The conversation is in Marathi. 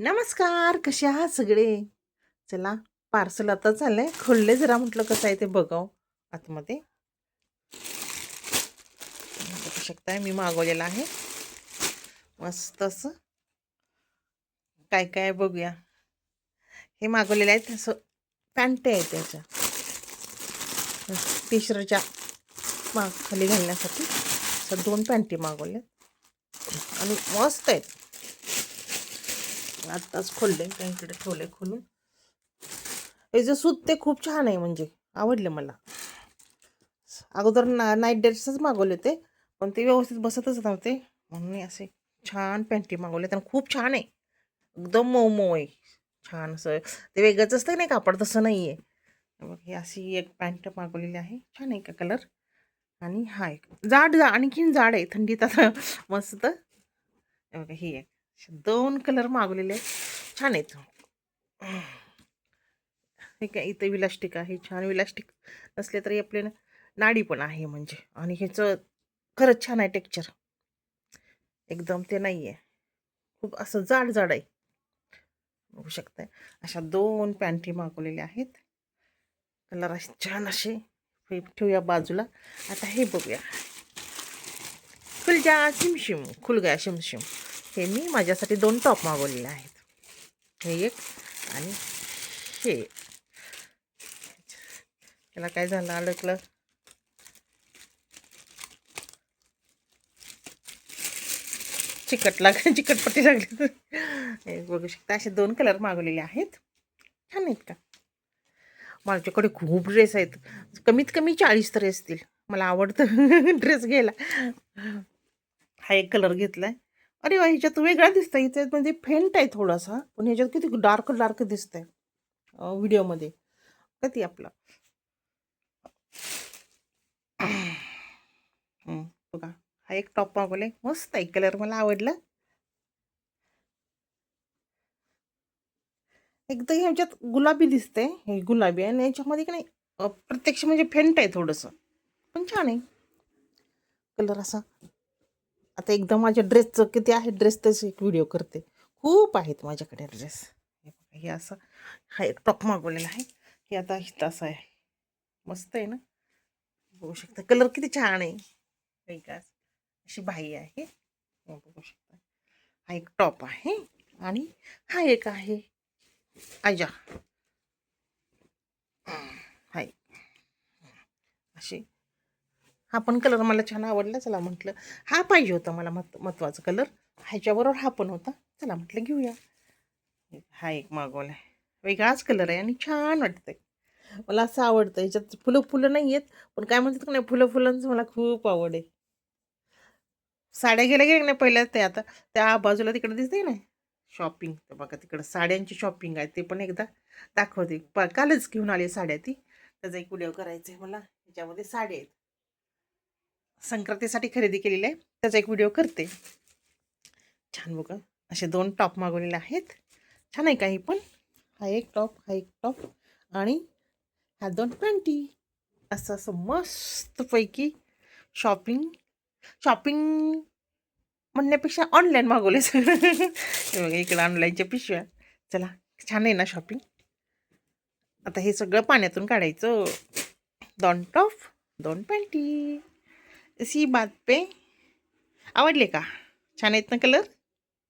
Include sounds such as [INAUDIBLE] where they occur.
नमस्कार कसे आहात सगळे? चला पार्सल आता चाललंय. खोलले जरा म्हटलं कसं आहे ते बघाव आतमध्ये. बघू शकताय मी मागवलेलं आहे. मस्त असं. काय काय बघूया. हे मागवलेलं आहे तसं पॅन्ट आहे त्याच्या. टी शर्टच्या माग खाली घालण्यासाठी. असं दोन पॅन्टी मागवल्या आणि मस्त आहेत. आत्ताच खोलले त्या इकडे ठेवले खोलून. याचं सूत ते खूप छान आहे म्हणजे आवडले मला. अगोदर ना नाईट ड्रेसच मागवले होते पण ते व्यवस्थित बसतच नव्हते. म्हणून मी असे छान पॅन्टी मागवले आणि खूप छान आहे. एकदम मऊ मऊ आहे. छान असं ते वेगळंच असतं नाही कापड तसं नाही आहे बघ ही अशी एक पॅन्ट मागवलेली आहे. छान आहे का कलर आणि हा एक. जाड जा आणखीन जाड आहे थंडीत आता [LAUGHS] मस्त. हे बघा ही एक. दोन कलर मागवलेले आहेत. छान आहेत. हे काय इथं विलास्टिक आहे छान विलास्टिक नसले तरी आपले नाडी पण आहे म्हणजे. आणि ह्याचं खरंच छान आहे टेक्चर एकदम ते नाही आहे खूप असं जाड जाड आहे. बघू शकताय. अशा दोन पॅन्टी मागवलेल्या आहेत. कलर असे छान असे. ठेवूया बाजूला. आता हे बघूया. खुलजा शिमशिम. खुलगा शिमशिम. हे मी माझ्यासाठी दोन टॉप मागवलेले आहेत. हे एक आणि हे. त्याला काय झालं? अडकलं. चिकट लाग चिकटपट्टी लागली हे बघू शकता असे दोन कलर मागवलेले आहेत. छान आहेत का? माझ्याकडे खूप ड्रेस आहेत. कमीत कमी चाळीस तरी असतील. मला आवडतं [LAUGHS] ड्रेस घ्यायला. हा एक कलर घेतला आहे अरे वा ह्याच्यात वेगळा दिसतं इथे म्हणजे फेंट आहे थोडासा पण ह्याच्यात किती डार्क डार्क दिसतंय व्हिडिओमध्ये. कधी आपला? बघा हा एक टॉप मागवलाय. मस्त आहे कलर मला आवडला. एकदम ह्याच्यात गुलाबी दिसतंय हे गुलाबी. आहे आणि याच्यामध्ये की नाही प्रत्यक्ष म्हणजे फेंट आहे थोडंसं. पण छान आहे. कलर असा. आता एकदम माझ्या ड्रेसचं किती आहे ड्रेस तसे एक व्हिडिओ करते. खूप आहेत माझ्याकडे ड्रेस हे बघा हे असं हा एक टॉप मागवलेला आहे. हे आता हित असं आहे. मस्त आहे ना? बघू शकता. कलर किती छान आहे. काही का अशी बाई आहे. बघू शकता. हा एक टॉप आहे. आणि हा एक आहे. आजा. हाय अशी. हा पण कलर मला छान आवडला चला म्हटलं. हा पाहिजे होता मला मत महत्त्वाचा कलर ह्याच्याबरोबर हा पण होता. चला म्हटलं घेऊया. हा एक मागवला आहे. वेगळाच कलर आहे आणि छान वाटतं आहे मला असं आवडतं ह्याच्यात फुलं फुलं नाही आहेत पण काय म्हणतात का नाही फुलं फुलांचं मला खूप आवड आहे. साड्या गेल्या गेल्या नाही पहिल्या ते आता त्या बाजूला तिकडे दिसते ना शॉपिंग तर बघा तिकडं साड्यांची शॉपिंग आहे ते पण एकदा दाखवते. प कालच घेऊन आली साड्या ती. त्याचा एक व्हिडिओ करायचा आहे मला. ह्याच्यामध्ये साड्या आहेत. संक्रांतीसाठी खरेदी केलेली आहे. त्याचा एक व्हिडिओ करते. छान बघा. असे दोन टॉप मागवलेले आहेत. छान आहे काही पण. हा एक टॉप हा एक टॉप आणि ह्या दोन पॅन्टी असं असं मस्तपैकी शॉपिंग शॉपिंग म्हणण्यापेक्षा ऑनलाईन मागवले सगळं. बघा इकडं ऑनलाईनच्या पिशव्या. चला छान आहे ना शॉपिंग आता हे सगळं पाण्यातून काढायचं. दोन टॉप दोन पॅन्टी सी बात पे आवडले का? छान आहेत ना कलर